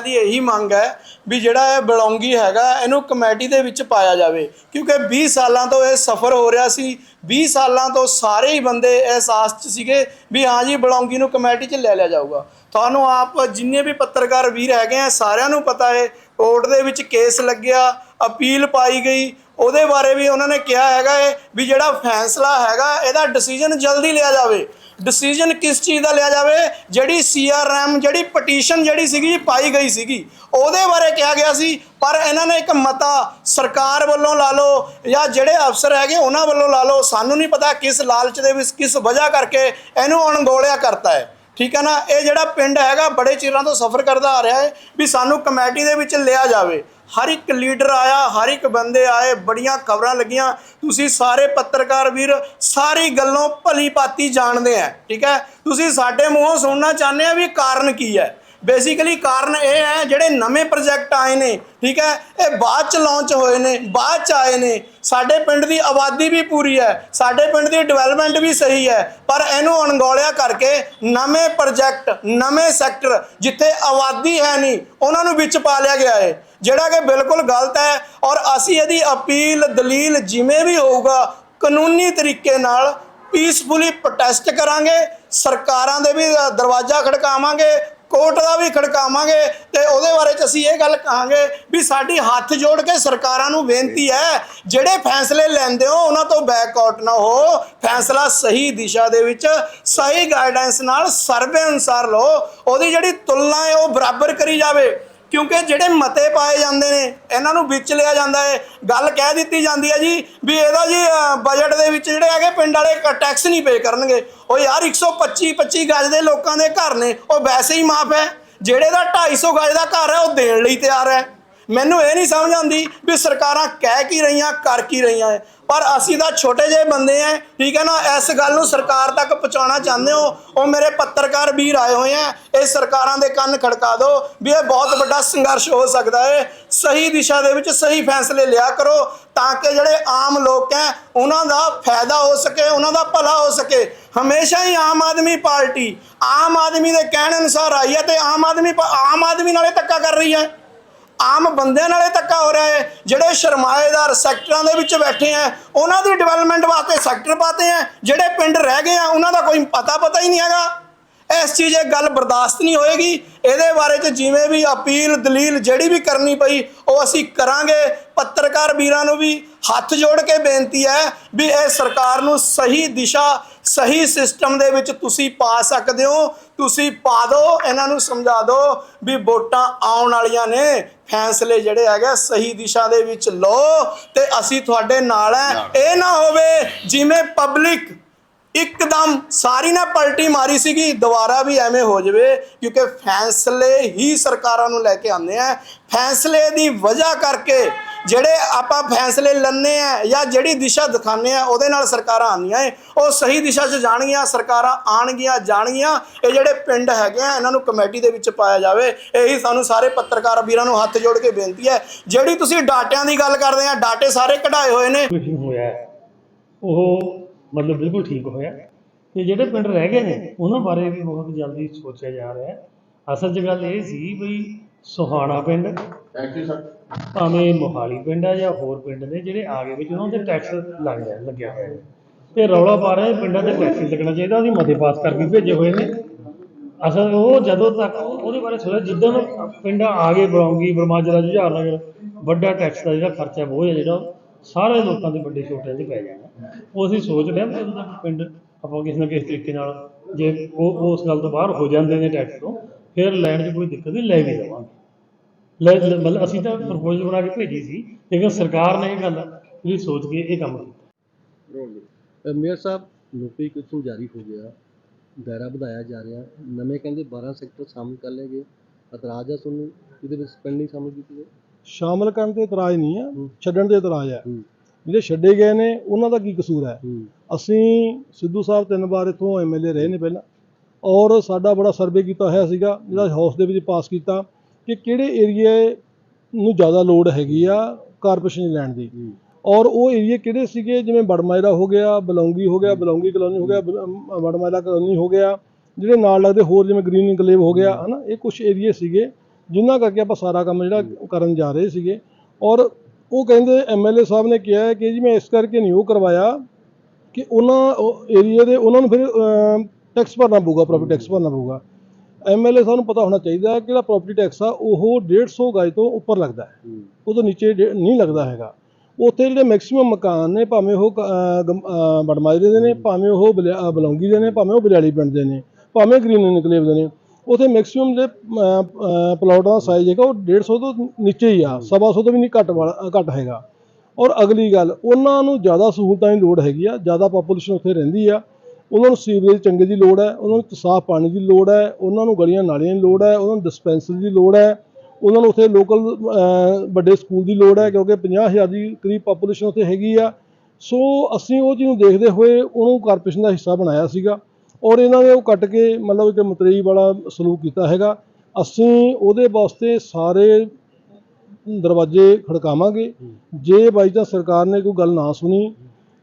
ਸਾਰਿਆਂ ਦੀ ਇਹੀ ਮੰਗ ਹੈ ਵੀ ਜਿਹੜਾ ਇਹ ਬਲੌਂਗੀ ਹੈਗਾ, ਇਹਨੂੰ ਕਮੇਟੀ ਦੇ ਵਿੱਚ ਪਾਇਆ ਜਾਵੇ। ਕਿਉਂਕਿ 20 ਸਾਲਾਂ ਤੋਂ ਇਹ ਸਫ਼ਰ ਹੋ ਰਿਹਾ ਸੀ 20 ਸਾਲਾਂ ਤੋਂ ਸਾਰੇ ਹੀ ਬੰਦੇ ਅਹਿਸਾਸ 'ਚ ਸੀਗੇ ਵੀ ਹਾਂ ਜੀ, ਬਲੌਂਗੀ ਨੂੰ ਕਮੇਟੀ 'ਚ ਲੈ ਲਿਆ ਜਾਊਗਾ। ਤੁਹਾਨੂੰ ਆਪ ਜਿੰਨੇ ਵੀ ਪੱਤਰਕਾਰ ਵੀਰ ਹੈਗੇ ਆ, ਸਾਰਿਆਂ ਨੂੰ ਪਤਾ ਹੈ, ਕੋਰਟ ਦੇ ਵਿੱਚ ਕੇਸ ਲੱਗਿਆ, ਅਪੀਲ ਪਾਈ ਗਈ। ਉਹਦੇ ਬਾਰੇ ਵੀ ਉਹਨਾਂ ਨੇ ਕਿਹਾ ਹੈਗਾ ਹੈ ਵੀ ਜਿਹੜਾ ਫੈਸਲਾ ਹੈਗਾ, ਇਹਦਾ ਡਿਸੀਜਨ ਜਲਦੀ ਲਿਆ ਜਾਵੇ। ਡਿਸੀਜਨ ਕਿਸ ਚੀਜ਼ ਦਾ ਲਿਆ ਜਾਵੇ? ਜਿਹੜੀ ਸੀਆਰਐਮ ਜਿਹੜੀ ਪਟੀਸ਼ਨ ਜਿਹੜੀ ਸੀਗੀ, ਪਾਈ ਗਈ ਸੀਗੀ। ਉਹਦੇ ਬਾਰੇ ਕਿਹਾ ਗਿਆ ਸੀ, ਪਰ ਇਹਨਾਂ ਨੇ ਇੱਕ ਮਤਾ ਸਰਕਾਰ ਵੱਲੋਂ ਲਾ ਲਓ ਜਾਂ ਜਿਹੜੇ ਅਫਸਰ ਹੈਗੇ ਉਹਨਾਂ ਵੱਲੋਂ ਲਾ ਲਓ। ਸਾਨੂੰ ਨਹੀਂ ਪਤਾ ਕਿਸ ਲਾਲਚ ਦੇ ਵਿੱਚ, ਕਿਸ ਵਜ੍ਹਾ ਕਰਕੇ ਇਹਨੂੰ ਅਣਗੋਲਿਆ ਕਰਤਾ ਹੈ। ਠੀਕ ਹੈ ਨਾ? ਇਹ ਜਿਹੜਾ ਪਿੰਡ ਹੈਗਾ, ਬੜੇ ਚਿਰਾਂ ਤੋਂ ਸਫ਼ਰ ਕਰਦਾ ਆ ਰਿਹਾ ਹੈ ਵੀ ਸਾਨੂੰ ਕਮੇਟੀ ਦੇ ਵਿੱਚ ਲਿਆ ਜਾਵੇ। ਹਰ ਇੱਕ ਲੀਡਰ ਆਇਆ, ਹਰ ਇੱਕ ਬੰਦੇ ਆਏ, ਬੜੀਆਂ ਖਬਰਾਂ ਲੱਗੀਆਂ। ਤੁਸੀਂ ਸਾਰੇ ਪੱਤਰਕਾਰ ਵੀਰ, ਸਾਰੀ ਗੱਲੋਂ ਭਲੀ ਭਾਤੀ ਜਾਣਦੇ ਆ, ਠੀਕ ਹੈ? ਤੁਸੀਂ ਸਾਡੇ ਮੂੰਹੋਂ ਸੁਣਨਾ ਚਾਹੁੰਦੇ ਆ ਵੀ ਕਾਰਨ ਕੀ ਹੈ। ਬੇਸਿਕਲੀ ਕਾਰਨ ਇਹ ਹੈ, ਜਿਹੜੇ ਨਵੇਂ ਪ੍ਰੋਜੈਕਟ ਆਏ ਨੇ, ਠੀਕ ਹੈ, ਇਹ ਬਾਅਦ ਚ ਲਾਂਚ ਹੋਏ ਨੇ, ਬਾਅਦ ਚ ਆਏ ਨੇ। ਸਾਡੇ ਪਿੰਡ ਦੀ ਆਬਾਦੀ ਵੀ ਪੂਰੀ ਹੈ, ਸਾਡੇ ਪਿੰਡ ਦੀ ਡਿਵੈਲਪਮੈਂਟ ਵੀ ਸਹੀ ਹੈ, ਪਰ ਇਹਨੂੰ ਅਣਗੌਲਿਆ ਕਰਕੇ ਨਵੇਂ ਪ੍ਰੋਜੈਕਟ ਨਵੇਂ ਸੈਕਟਰ ਜਿੱਥੇ ਆਬਾਦੀ ਹੈ ਨਹੀਂ, ਉਹਨਾਂ ਨੂੰ ਵਿੱਚ ਪਾ ਲਿਆ ਗਿਆ ਹੈ। ਜਿਹੜਾ ਕਿ ਬਿਲਕੁਲ ਗਲਤ ਹੈ ਔਰ ਅਸੀਂ ਇਹਦੀ ਅਪੀਲ, ਦਲੀਲ ਜਿਵੇਂ ਵੀ ਹੋਊਗਾ, ਕਾਨੂੰਨੀ ਤਰੀਕੇ ਨਾਲ ਪੀਸਫੁਲੀ ਪ੍ਰੋਟੈਸਟ ਕਰਾਂਗੇ, ਸਰਕਾਰਾਂ ਦੇ ਵੀ ਦਰਵਾਜ਼ਾ ਖੜਕਾਵਾਂਗੇ ਕੋਰਟ ਦਾ ਵੀ ਖੜਕਾਵਾਂਗੇ ਤੇ ਉਹਦੇ ਬਾਰੇ ਚ ਅਸੀਂ ਇਹ ਗੱਲ ਕਹਾਂਗੇ ਵੀ ਸਾਡੀ ਹੱਥ ਜੋੜ ਕੇ ਸਰਕਾਰਾਂ ਨੂੰ ਬੇਨਤੀ ਹੈ, ਜਿਹੜੇ ਫੈਸਲੇ ਲੈਂਦੇ ਹੋ, ਉਹਨਾਂ ਤੋਂ ਬੈਕਆਊਟ ਨਾ ਹੋ। ਫੈਸਲਾ ਸਹੀ ਦਿਸ਼ਾ ਦੇ ਵਿੱਚ, ਸਹੀ ਗਾਈਡੈਂਸ ਨਾਲ ਸਰਵੇ ਅਨੁਸਾਰ ਲਓ। ਉਹਦੀ ਜਿਹੜੀ ਤੁਲਨਾ ਹੈ, ਉਹ ਬਰਾਬਰ ਕਰੀ ਜਾਵੇ। ਕਿਉਂਕਿ ਜਿਹੜੇ ਮਤੇ ਪਾਏ ਜਾਂਦੇ ਨੇ, ਇਹਨਾਂ ਨੂੰ ਵਿੱਚ ਲਿਆ ਜਾਂਦਾ ਹੈ ਗੱਲ ਕਹਿ ਦਿੱਤੀ ਜਾਂਦੀ ਹੈ ਜੀ ਵੀ ਇਹਦਾ ਜੀ ਬਜਟ ਦੇ ਵਿੱਚ ਜਿਹੜੇ ਹੈਗੇ ਪਿੰਡ ਵਾਲੇ ਟੈਕਸ ਨਹੀਂ ਪੇ ਕਰਨਗੇ। ਉਹ ਯਾਰ 125 25 ਗਜ ਦੇ ਲੋਕਾਂ ਦੇ ਘਰ ਨੇ, ਉਹ ਵੈਸੇ ਹੀ ਮਾਫ ਹੈ। ਜਿਹੜੇ ਦਾ 250 ਗਜ ਦਾ ਘਰ ਹੈ, ਉਹ ਦੇਣ ਲਈ ਤਿਆਰ ਹੈ। ਮੈਨੂੰ ਇਹ ਨਹੀਂ ਸਮਝ ਆਉਂਦੀ ਵੀ ਸਰਕਾਰਾਂ ਕਹਿ ਕੀ ਰਹੀਆਂ, ਕਰ ਕੀ ਰਹੀਆਂ ਹੈ ਪਰ ਅਸੀਂ ਤਾਂ ਛੋਟੇ ਜਿਹੇ ਬੰਦੇ ਆ, ਠੀਕ ਹੈ ਨਾ? ਇਸ ਗੱਲ ਨੂੰ ਸਰਕਾਰ ਤੱਕ ਪਹੁੰਚਾਉਣਾ ਚਾਹੁੰਦੇ ਹੋ। ਉਹ ਮੇਰੇ ਪੱਤਰਕਾਰ ਵੀਰ ਆਏ ਹੋਏ ਆ, ਇਹ ਸਰਕਾਰਾਂ ਦੇ ਕੰਨ ਖੜਕਾ ਦਿਓ ਵੀ ਇਹ ਬਹੁਤ ਵੱਡਾ ਸੰਘਰਸ਼ ਹੋ ਸਕਦਾ ਹੈ ਸਹੀ ਦਿਸ਼ਾ ਦੇ ਵਿੱਚ ਸਹੀ ਫੈਸਲੇ ਲਿਆ ਕਰੋ ਤਾਂ ਕਿ ਜਿਹੜੇ ਆਮ ਲੋਕ ਹੈ, ਉਹਨਾਂ ਦਾ ਫਾਇਦਾ ਹੋ ਸਕੇ, ਉਹਨਾਂ ਦਾ ਭਲਾ ਹੋ ਸਕੇ। ਹਮੇਸ਼ਾ ਹੀ ਆਮ ਆਦਮੀ ਪਾਰਟੀ, ਆਮ ਆਦਮੀ ਦੇ ਕਹਿਣ ਅਨੁਸਾਰ ਆਈ ਹੈ ਤੇ ਆਮ ਆਦਮੀ ਪਾ- ਆਮ ਆਦਮੀ ਨਾਲੇ ਧੱਕਾ ਕਰ ਰਹੀ ਹੈ। ਆਮ ਬੰਦਿਆਂ ਨਾਲੇ ਧੱਕਾ ਹੋ ਰਿਹਾ ਹੈ, ਜਿਹੜੇ ਸਰਮਾਏਦਾਰ ਸੈਕਟਰਾਂ ਦੇ ਵਿੱਚ ਬੈਠੇ ਆ ਉਹਨਾਂ ਦੀ ਡਿਵੈਲਪਮੈਂਟ ਵਾਸਤੇ ਸੈਕਟਰ ਪਾਤੇ ਆ ਜਿਹੜੇ ਪਿੰਡ ਰਹਿ ਗਏ ਆ, ਉਹਨਾਂ ਦਾ ਕੋਈ ਪਤਾ ਪਤਾ ਹੀ ਨਹੀਂ ਹੈਗਾ। ਇਸ ਚੀਜ਼ ਇਹ ਗੱਲ ਬਰਦਾਸ਼ਤ ਨਹੀਂ ਹੋਏਗੀ। ਇਹਦੇ ਬਾਰੇ ਚ ਜਿਵੇਂ ਵੀ ਅਪੀਲ ਦਲੀਲ ਜਿਹੜੀ ਵੀ ਕਰਨੀ ਪਈ ਉਹ ਅਸੀਂ ਕਰਾਂਗੇ। ਪੱਤਰਕਾਰ ਵੀਰਾਂ ਨੂੰ ਵੀ ਹੱਥ ਜੋੜ ਕੇ ਬੇਨਤੀ ਹੈ ਵੀ ਇਹ ਸਰਕਾਰ ਨੂੰ ਸਹੀ ਦਿਸ਼ਾ ਸਹੀ ਸਿਸਟਮ ਦੇ ਵਿੱਚ ਤੁਸੀਂ ਪਾ ਸਕਦੇ ਹੋ। ਤੁਸੀਂ ਪਾ ਦਿਓ ਇਹਨਾਂ ਨੂੰ ਸਮਝਾ ਦਿਓ ਵੀ ਵੋਟਾਂ ਆਉਣ ਵਾਲੀਆਂ ਨੇ। ਫੈਸਲੇ ਜਿਹੜੇ ਹੈਗੇ ਸਹੀ ਦਿਸ਼ਾ ਦੇ ਵਿੱਚ ਲਓ ਤੇ ਅਸੀਂ ਤੁਹਾਡੇ ਨਾਲ ਹੈ। ਇਹ ਨਾ ਹੋਵੇ ਜਿਵੇਂ ਪਬਲਿਕ ਇੱਕਦਮ ਸਾਰੀ ਨੇ ਪਲਟੀ ਮਾਰੀ ਸੀਗੀ, ਦੁਬਾਰਾ ਵੀ ਐਵੇਂ ਹੋ ਜਾਵੇ, ਕਿਉਂਕਿ ਫੈਸਲੇ ਹੀ ਸਰਕਾਰਾਂ ਨੂੰ ਲੈ ਕੇ ਆਉਂਦੇ ਆ। ਫੈਸਲੇ ਦੀ ਵਜ੍ਹਾ ਕਰਕੇ ਜਿਹੜੇ ਆਪਾਂ ਫੈਸਲੇ ਲੰਨੇ ਆ ਜਾਂ ਜਿਹੜੀ ਦਿਸ਼ਾ ਦਿਖਾਉਂਦੇ ਆ, ਉਹਦੇ ਨਾਲ ਸਰਕਾਰਾਂ ਆਉਂਦੀਆਂ ਏ। ਉਹ ਸਹੀ ਦਿਸ਼ਾ 'ਚ ਜਾਣਗੀਆਂ, ਸਰਕਾਰਾਂ ਆਣਗੀਆਂ ਜਾਣਗੀਆਂ। ਇਹ ਜਿਹੜੇ ਪਿੰਡ ਹੈਗੇ ਆ, ਇਹਨਾਂ ਨੂੰ ਕਮੇਟੀ ਦੇ ਵਿੱਚ ਪਾਇਆ ਜਾਵੇ। ਇਹੀ ਸਾਨੂੰ ਸਾਰੇ ਪੱਤਰਕਾਰ ਵੀਰਾਂ ਨੂੰ ਹੱਥ ਜੋੜ ਕੇ ਬੇਨਤੀ ਹੈ, ਜਿਹੜੀ ਤੁਸੀਂ ਡਾਟਿਆਂ ਦੀ ਗੱਲ ਕਰਦੇ ਆ, ਡਾਟੇ ਸਾਰੇ ਕਢਾਏ ਹੋਏ ਨੇ। ਹੋਇਆ ਉਹ ਮਤਲਬ ਬਿਲਕੁਲ ਠੀਕ ਹੋਇਆ। ਤੇ ਜਿਹੜੇ ਪਿੰਡ ਰਹਿ ਗਏ ਨੇ ਉਹਨਾਂ ਬਾਰੇ ਵੀ ਬਹੁਤ ਜਲਦੀ ਸੋਚਿਆ ਜਾ ਰਿਹਾ ਹੈ। ਅਸਲ 'ਚ ਗੱਲ ਇਹ ਸੀ ਵੀ ਸੁਹਾਣਾ ਪਿੰਡ ਥੈਂਕ ਯੂ ਸਰ ਭਾਵੇਂ ਮੋਹਾਲੀ ਪਿੰਡ ਆ ਜਾਂ ਹੋਰ ਪਿੰਡ ਨੇ ਜਿਹੜੇ ਆਗੇ ਵਿੱਚ ਉਹਨਾਂ ਦੇ ਟੈਕਸ ਲੱਗ ਗਿਆ ਲੱਗਿਆ ਹੋਇਆ। ਹੈ ਤੇ ਰੌਲਾ ਪਾ ਰਹੇ ਪਿੰਡਾਂ ਤੇ ਟੈਕਸ ਲੱਗਣਾ ਚਾਹੀਦਾ ਉਹਦੀ ਮਤੇ ਪਾਸ ਕਰਕੇ ਭੇਜੇ ਹੋਏ ਨੇ। ਅਸਲ ਉਹ ਜਦੋਂ ਤੱਕ ਉਹਦੇ ਬਾਰੇ ਸੋਚਿਆ ਜਿੱਦਣ ਪਿੰਡਾਂ ਆਗੇ ਬਣਾਉਂਗੀ ਬਰਮਾਜਰਾ ਜੁਝਾਰ ਨਗਰ ਵੱਡਾ ਟੈਕਸ ਦਾ ਜਿਹੜਾ ਖਰਚਾ ਬੋਝ ਹੈ ਜਿਹੜਾ ਸਾਰੇ ਲੋਕਾਂ ਦੇ ਵੱਡੇ ਛੋਟੇ ਦੇ ਪੈ ਜਾਣਾ। ਉਹ ਅਸੀਂ ਸੋਚ ਵੀ ਤੱਕ ਪਿੰਡ ਆਪਾਂ ਕਿਸੇ ਨਾ ਕਿਸੇ ਤਰੀਕੇ ਨਾਲ ਜੇ ਉਹ ਉਸ ਗੱਲ ਤੋਂ ਬਾਹਰ ਹੋ ਜਾਂਦੇ ਨੇ ਟੈਕਸ ਤੋਂ ਫਿਰ ਲੈਣ 'ਚ ਕੋਈ ਦਿੱਕਤ ਨਹੀਂ ਲੈ ਵੀ ਲਵਾਂਗੇ। ਲੈ ਮਤਲਬ ਅਸੀਂ ਤਾਂ ਪ੍ਰਪੋਜ਼ਲ ਬਣਾ ਕੇ ਭੇਜੀ ਸੀ ਲੇਕਿਨ ਸਰਕਾਰ ਨੇ ਇਹ ਗੱਲ ਜਿਹੜੀ ਸੋਚ ਕੇ ਇਹ ਕੰਮ ਕੀਤਾ। ਮੇਅਰ ਸਾਹਿਬ ਨੋਟੀਫਿਕੇਸ਼ਨ ਜਾਰੀ ਹੋ ਗਿਆ? ਦਾਇਰਾ ਵਧਾਇਆ ਜਾ ਰਿਹਾ। ਨਵੇਂ ਕਹਿੰਦੇ 12 ਸੈਕਟਰ ਸ਼ਾਮਲ ਕਰ ਲਏ ਗਏ। ਇਤਰਾਜ਼ ਆ ਤੁਹਾਨੂੰ? ਇਹਦੇ ਵਿੱਚ ਸਪੈਂਡ ਨਹੀਂ ਸ਼ਾਮਲ ਕੀਤੀ ਗਈ ਸ਼ਾਮਲ ਕਰਨ ਤੇ ਇਤਰਾਜ਼ ਨਹੀਂ ਆ। ਛੱਡਣ ਤੇ ਇਤਰਾਜ਼ ਹੂੰ। ਜਿਹੜੇ ਛੱਡੇ ਗਏ ਨੇ ਉਹਨਾਂ ਦਾ ਕੀ ਕਸੂਰ ਹੈ? ਅਸੀਂ ਸਿੱਧੂ ਸਾਹਿਬ ਤਿੰਨ ਵਾਰ ਇੱਥੋਂ ਐਮਐਲਏ ਰਹੇ ਨੇ ਪਹਿਲਾਂ। ਔਰ ਸਾਡਾ ਬੜਾ ਸਰਵੇ ਕੀਤਾ ਹੋਇਆ ਸੀਗਾ ਜਿਹੜਾ ਹਾਊਸ ਦੇ ਵਿੱਚ ਪਾਸ ਕੀਤਾ ਕਿ ਕਿਹੜੇ ਏਰੀਏ ਨੂੰ ਜ਼ਿਆਦਾ ਲੋੜ ਹੈਗੀ ਆ ਕਾਰਪੋਰੇਸ਼ਨ ਲੈਣ ਦੀ। ਔਰ ਉਹ ਏਰੀਏ ਕਿਹੜੇ ਸੀਗੇ? ਜਿਵੇਂ ਬੜਮਾਇਰਾ ਹੋ ਗਿਆ ਬਲੌਂਗੀ ਹੋ ਗਿਆ ਬਲੌਂਗੀ ਕਲੋਨੀ ਹੋ ਗਿਆ ਬੜਮਾਇਰਾ ਕਲੋਨੀ ਹੋ ਗਿਆ ਜਿਹੜੇ ਨਾਲ ਲੱਗਦੇ ਹੋਰ ਜਿਵੇਂ ਗ੍ਰੀਨ ਇਨਕਲੇਵ ਹੋ ਗਿਆ ਹਨਾ? ਇਹ ਕੁਝ ਏਰੀਏ ਸੀਗੇ ਜਿਨ੍ਹਾਂ ਕਰਕੇ ਆਪਾਂ ਸਾਰਾ ਕੰਮ ਜਿਹੜਾ ਕਰਨ ਜਾ ਰਹੇ ਸੀਗੇ। ਔਰ ਉਹ ਕਹਿੰਦੇ ਐਮਐਲਏ ਸਾਹਿਬ ਨੇ ਕਿਹਾ ਹੈ ਕਿ ਜੀ ਮੈਂ ਇਸ ਕਰਕੇ ਨਹੀਂ ਉਹ ਕਰਵਾਇਆ ਕਿ ਉਹਨਾਂ ਏਰੀਆ ਦੇ ਉਹਨਾਂ ਨੂੰ ਫਿਰ ਟੈਕਸ ਭਰਨਾ ਪਊਗਾ ਪ੍ਰੋਪਰਟੀ ਟੈਕਸ ਭਰਨਾ ਪਊਗਾ। ਐਮਐਲਏ ਸਾਹਿਬ ਨੂੰ ਪਤਾ ਹੋਣਾ ਚਾਹੀਦਾ ਹੈ ਕਿ ਜਿਹੜਾ ਪ੍ਰੋਪਰਟੀ ਟੈਕਸ ਆ ਉਹ 150 ਗਜ ਤੋਂ ਉੱਪਰ ਲੱਗਦਾ ਹੈ। ਤੋਂ ਨੀਚੇ ਨਹੀਂ ਲੱਗਦਾ ਹੈਗਾ। ਉੱਥੇ ਜਿਹੜੇ ਮੈਕਸਿਮਮ ਮਕਾਨ ਨੇ ਭਾਵੇਂ ਉਹ ਬੜਮਾਜਰੇ ਦੇ ਨੇ ਭਾਵੇਂ ਉਹ ਬਲੌਂਗੀ ਦੇ ਨੇ ਭਾਵੇਂ ਉਹ ਬਰਿਆਲੀ ਪਿੰਡ ਦੇ ਨੇ ਭਾਵੇਂ ਗ੍ਰੀਨ ਇਨਕਲੇਵ ਦੇ ਨੇ ਉੱਥੇ ਮੈਕਸਿਮਮ ਜਿਹੜੇ ਅਹ, ਪਲਾਟਾਂ ਦਾ ਸਾਈਜ਼ ਹੈਗਾ ਉਹ 150 ਤੋਂ ਨੀਚੇ ਹੀ ਆ ਸਵਾ ਸੌ ਤੋਂ ਵੀ ਨਹੀਂ ਘੱਟ ਵਾਲਾ ਘੱਟ ਹੈਗਾ। ਔਰ ਅਗਲੀ ਗੱਲ ਉਹਨਾਂ ਨੂੰ ਜ਼ਿਆਦਾ ਸਹੂਲਤਾਂ ਦੀ ਲੋੜ ਹੈਗੀ ਆ ਜ਼ਿਆਦਾ ਪਾਪੂਲੇਸ਼ਨ ਉੱਥੇ ਰਹਿੰਦੀ ਆ। ਉਹਨਾਂ ਨੂੰ ਸੀਵਰੇਜ ਚੰਗੇ ਦੀ ਲੋੜ ਹੈ ਉਹਨਾਂ ਨੂੰ ਸਾਫ਼ ਪਾਣੀ ਦੀ ਲੋੜ ਹੈ ਉਹਨਾਂ ਨੂੰ ਗਲੀਆਂ ਨਾਲੀਆਂ ਦੀ ਲੋੜ ਹੈ ਉਹਨਾਂ ਨੂੰ ਡਿਸਪੈਂਸਰੀ ਦੀ ਲੋੜ ਹੈ ਉਹਨਾਂ ਨੂੰ ਉੱਥੇ ਲੋਕਲ ਵੱਡੇ ਸਕੂਲ ਦੀ ਲੋੜ ਹੈ ਕਿਉਂਕਿ 50000 ਦੀ ਕਰੀਬ ਪਾਪੂਲੇਸ਼ਨ ਉੱਥੇ ਹੈਗੀ ਆ। ਸੋ ਅਸੀਂ ਉਹ ਚੀਜ਼ ਨੂੰ ਦੇਖਦੇ ਹੋਏ ਉਹਨੂੰ ਕਾਰਪੋਰੇਸ਼ਨ ਦਾ ਹਿੱਸਾ ਬਣਾਇਆ ਸੀਗਾ। ਔਰ ਇਹਨਾਂ ਨੇ ਉਹ ਕੱਟ ਕੇ ਮਤਲਬ ਇੱਕ ਮਤਰੇਈ ਵਾਲਾ ਸਲੂਕ ਕੀਤਾ ਹੈਗਾ। ਅਸੀਂ ਉਹਦੇ ਵਾਸਤੇ ਸਾਰੇ ਦਰਵਾਜ਼ੇ ਖੜਕਾਵਾਂਗੇ। ਜੇ ਬਾਈ ਚਾਂਸ ਸਰਕਾਰ ਨੇ ਕੋਈ ਗੱਲ ਨਾ ਸੁਣੀ,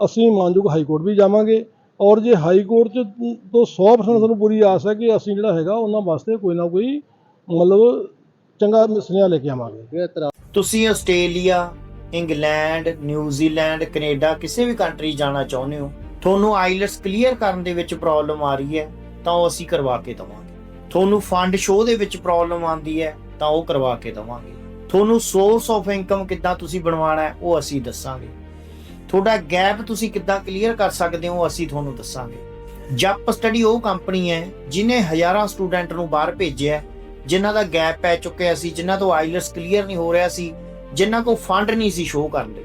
ਅਸੀਂ ਮਾਨਯੋਗ ਹਾਈ ਕੋਰਟ ਵੀ ਜਾਵਾਂਗੇ। ਔਰ ਜੇ ਹਾਈ ਕੋਰਟ ਚ ਤੋਂ 100% ਸਾਨੂੰ ਪੂਰੀ ਆਸ ਹੈ ਕਿ ਅਸੀਂ ਜਿਹੜਾ ਹੈਗਾ ਉਹਨਾਂ ਵਾਸਤੇ ਕੋਈ ਨਾ ਕੋਈ ਮਤਲਬ ਚੰਗਾ ਸੁਨੇਹਾ ਲੈ ਕੇ ਆਵਾਂਗੇ। ਤੁਸੀਂ ਆਸਟ੍ਰੇਲੀਆ, ਇੰਗਲੈਂਡ, ਨਿਊਜ਼ੀਲੈਂਡ, ਕੈਨੇਡਾ, ਕਿਸੇ ਵੀ ਕੰਟਰੀ ਜਾਣਾ ਚਾਹੁੰਦੇ ਹੋ ਤੁਹਾਨੂੰ ਆਈਲਟਸ ਕਲੀਅਰ ਕਰਨ ਦੇ ਵਿੱਚ ਪ੍ਰੋਬਲਮ ਆ ਰਹੀ ਹੈ ਤਾਂ ਉਹ ਅਸੀਂ ਕਰਵਾ ਕੇ ਦਵਾਂਗੇ। ਤੁਹਾਨੂੰ ਫੰਡ ਸ਼ੋਅ ਦੇ ਵਿੱਚ ਪ੍ਰੋਬਲਮ ਆਉਂਦੀ ਹੈ ਤਾਂ ਉਹ ਕਰਵਾ ਕੇ ਦਵਾਂਗੇ। ਤੁਹਾਨੂੰ ਸੋਰਸ ਆਫ ਇਨਕਮ ਕਿੱਦਾਂ ਤੁਸੀਂ ਬਣਵਾਉਣਾ ਹੈ ਉਹ ਅਸੀਂ ਦੱਸਾਂਗੇ। ਤੁਹਾਡਾ ਗੈਪ ਤੁਸੀਂ ਕਿੱਦਾਂ ਕਲੀਅਰ ਕਰ ਸਕਦੇ ਹੋ ਅਸੀਂ ਤੁਹਾਨੂੰ ਦੱਸਾਂਗੇ। ਜੱਪ ਸਟੱਡੀ ਉਹ ਕੰਪਨੀ ਹੈ ਜਿਨੇ ਹਜ਼ਾਰਾਂ ਸਟੂਡੈਂਟ ਨੂੰ ਬਾਹਰ ਭੇਜਿਆ ਹੈ, ਜਿਨ੍ਹਾਂ ਦਾ ਗੈਪ ਪੈ ਚੁੱਕਿਆ ਸੀ ਜਿਨ੍ਹਾਂ ਤੋਂ ਆਈਲਟਸ ਕਲੀਅਰ ਨਹੀਂ ਹੋ ਰਿਹਾ ਸੀ ਜਿਨ੍ਹਾਂ ਕੋਲ ਫੰਡ ਨਹੀਂ ਸੀ ਸ਼ੋਅ ਕਰਨ ਲਈ